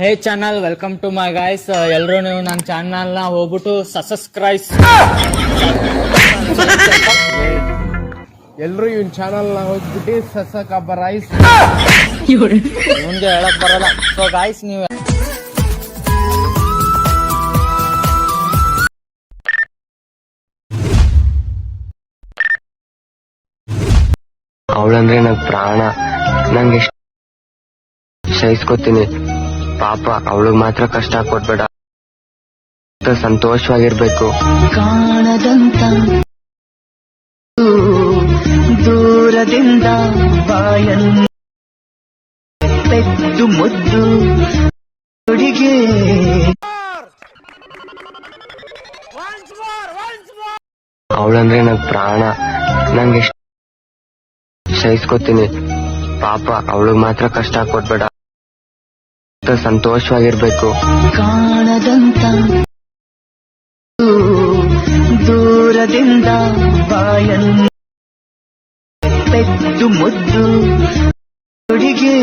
Hey channel welcome to my guys ಎಲ್ಲರೂ ನೀವು ನನ್ನ ಚಾನಲ್ನ ಹೋಗ್ಬಿಟ್ಟು ಸಬ್ಸ್ಕ್ರೈಬ್ ಎಲ್ರು ಇವನ್ ಚಾನಲ್ನ ಹೋಗ್ಬಿಟ್ಟು ಸಸ ಕಬ್ಬರೈಸ್ ಮುಂದೆ ಹೇಳಕ್ ಬರಲ್ಲ. ಸೊ ಗಾಯ್ಸ್ ನೀವು ಅವಳಂದ್ರೆ ನಂಗೆ ಪ್ರಾಣ. ನಂಗೆ ಸಹಿಸ್ಕೊತೀನಿ. ಪಾಪ ಅವಳು ಮಾತ್ರ ಕಷ್ಟ ಕೊಡ್ಬೇಡ. ಸಂತೋಷವಾಗಿರ್ಬೇಕು. ಕಾಣದಂತ ದೂರದಿಂದ ಬಾಯನ್ನು ಪೆದ್ದು ಮುದ್ದು ಹುಡುಗೆ ಅವಳಂದ್ರೆ ನಂಗೆ ಪ್ರಾಣ. ನಂಗೆ ಸಹಿಸ್ಕೊತೀನಿ. ಪಾಪ ಅವಳು ಮಾತ್ರ ಕಷ್ಟ ಕೊಡ್ಬೇಡ. ಸಂತೋಷವಾಗಿರ್ಬೇಕು. ಕಾಣದಂತ ದೂರದಿಂದ ಬಾಯನ್ನು ಪೆದ್ದು ಮುದ್ದು ಹುಡುಗೆ